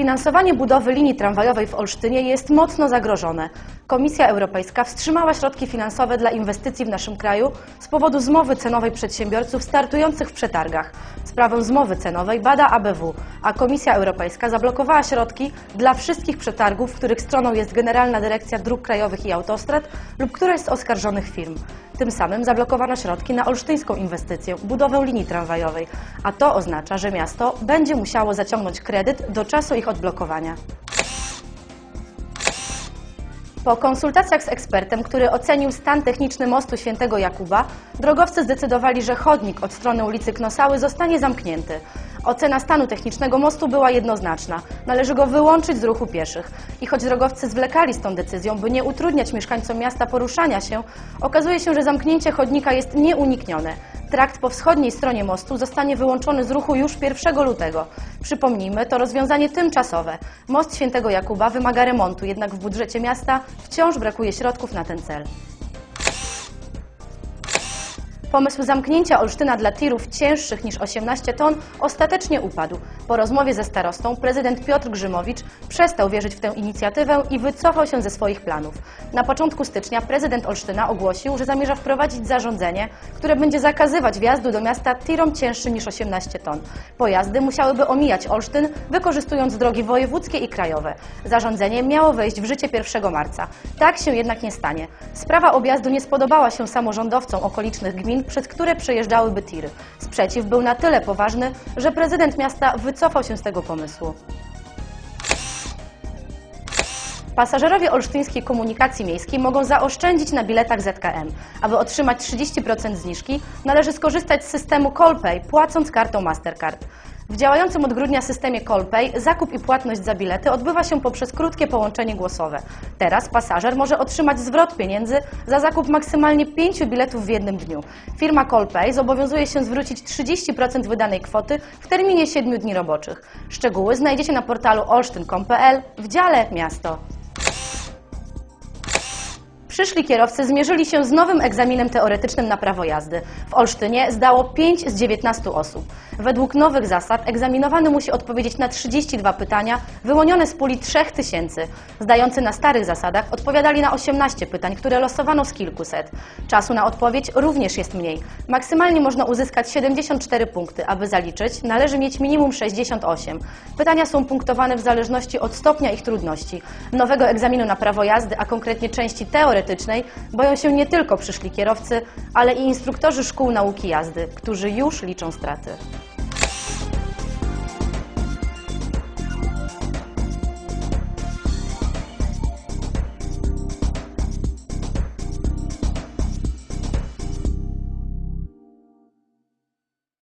Finansowanie budowy linii tramwajowej w Olsztynie jest mocno zagrożone. Komisja Europejska wstrzymała środki finansowe dla inwestycji w naszym kraju z powodu zmowy cenowej przedsiębiorców startujących w przetargach. Sprawę zmowy cenowej bada ABW, a Komisja Europejska zablokowała środki dla wszystkich przetargów, których stroną jest Generalna Dyrekcja Dróg Krajowych i Autostrad lub któreś z oskarżonych firm. Tym samym zablokowano środki na olsztyńską inwestycję, budowę linii tramwajowej, a to oznacza, że miasto będzie musiało zaciągnąć kredyt do czasu ich odblokowania. Po konsultacjach z ekspertem, który ocenił stan techniczny mostu Świętego Jakuba, drogowcy zdecydowali, że chodnik od strony ulicy Knosały zostanie zamknięty. Ocena stanu technicznego mostu była jednoznaczna. Należy go wyłączyć z ruchu pieszych. I choć drogowcy zwlekali z tą decyzją, by nie utrudniać mieszkańcom miasta poruszania się, okazuje się, że zamknięcie chodnika jest nieuniknione. Trakt po wschodniej stronie mostu zostanie wyłączony z ruchu już 1 lutego. Przypomnijmy, to rozwiązanie tymczasowe. Most Świętego Jakuba wymaga remontu, jednak w budżecie miasta wciąż brakuje środków na ten cel. Pomysł zamknięcia Olsztyna dla tirów cięższych niż 18 ton ostatecznie upadł. Po rozmowie ze starostą prezydent Piotr Grzymowicz przestał wierzyć w tę inicjatywę i wycofał się ze swoich planów. Na początku stycznia prezydent Olsztyna ogłosił, że zamierza wprowadzić zarządzenie, które będzie zakazywać wjazdu do miasta tirom cięższym niż 18 ton. Pojazdy musiałyby omijać Olsztyn, wykorzystując drogi wojewódzkie i krajowe. Zarządzenie miało wejść w życie 1 marca. Tak się jednak nie stanie. Sprawa objazdu nie spodobała się samorządowcom okolicznych gmin, przed które przejeżdżałyby tiry. Sprzeciw był na tyle poważny, że prezydent miasta wycofał się z tego pomysłu. Pasażerowie olsztyńskiej komunikacji miejskiej mogą zaoszczędzić na biletach ZKM. Aby otrzymać 30% zniżki, należy skorzystać z systemu CallPay, płacąc kartą Mastercard. W działającym od grudnia systemie CallPay zakup i płatność za bilety odbywa się poprzez krótkie połączenie głosowe. Teraz pasażer może otrzymać zwrot pieniędzy za zakup maksymalnie 5 biletów w jednym dniu. Firma CallPay zobowiązuje się zwrócić 30% wydanej kwoty w terminie 7 dni roboczych. Szczegóły znajdziecie na portalu olsztyn.com.pl w dziale Miasto. Przyszli kierowcy zmierzyli się z nowym egzaminem teoretycznym na prawo jazdy. W Olsztynie zdało 5 z 19 osób. Według nowych zasad egzaminowany musi odpowiedzieć na 32 pytania wyłonione z puli 3000. Zdający na starych zasadach odpowiadali na 18 pytań, które losowano z kilkuset. Czasu na odpowiedź również jest mniej. Maksymalnie można uzyskać 74 punkty. Aby zaliczyć, należy mieć minimum 68. Pytania są punktowane w zależności od stopnia ich trudności. Nowego egzaminu na prawo jazdy, a konkretnie części boją się nie tylko przyszli kierowcy, ale i instruktorzy szkół nauki jazdy, którzy już liczą straty.